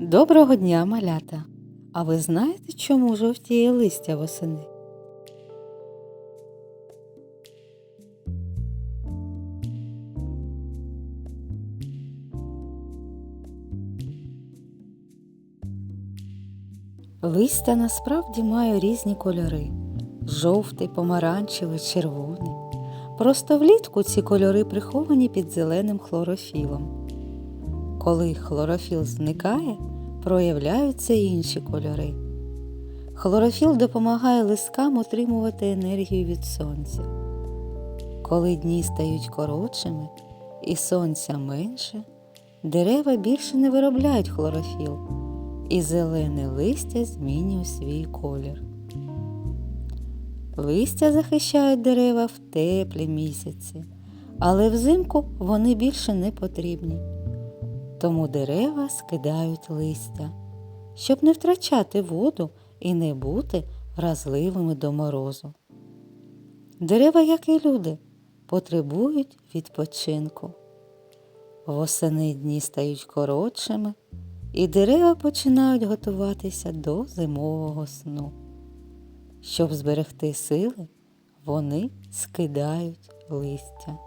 Доброго дня, малята! А ви знаєте, чому жовтіє листя восени? Листя насправді має різні кольори жовтий, помаранчевий, червоний. Просто влітку ці кольори приховані під зеленим хлорофілом. Коли хлорофіл зникає, проявляються інші кольори. Хлорофіл допомагає листкам отримувати енергію від сонця. Коли дні стають коротшими і сонця менше, дерева більше не виробляють хлорофіл, і зелене листя змінює свій колір. Листя захищають дерева в теплі місяці, але взимку вони більше не потрібні. Тому дерева скидають листя, щоб не втрачати воду і не бути вразливими до морозу. Дерева, як і люди, потребують відпочинку. Восени дні стають коротшими, і дерева починають готуватися до зимового сну. Щоб зберегти сили, вони скидають листя.